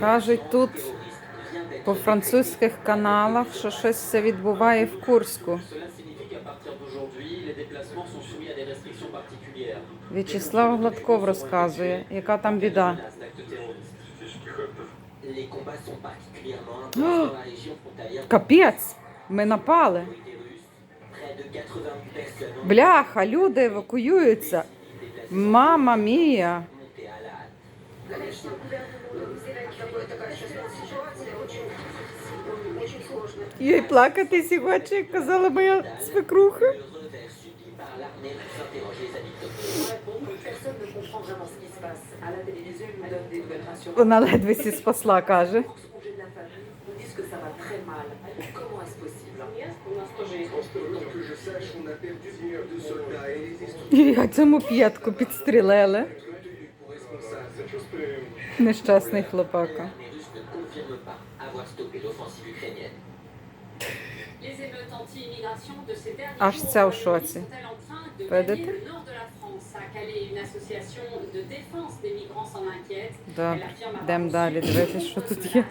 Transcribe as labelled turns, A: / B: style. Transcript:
A: Кажуть тут по французьких каналах, що щось це відбуває в Курську. В'ячеслав Гладков розказує, яка там біда.
B: О,
A: капець, ми напали. Бляха, люди евакуюються. Мама мія.
C: Конечно, такой, такая сейчас ситуация очень, очень сложная.
A: Їй плакати сьогодні, як казала моя свекруха. Вона ледве сі спасла, каже. І цьому п'ятку підстрілили. Нещасний хлопака. Аж ця в шоці. Видите? Да. Йдемо далі, дивитися, що тут є.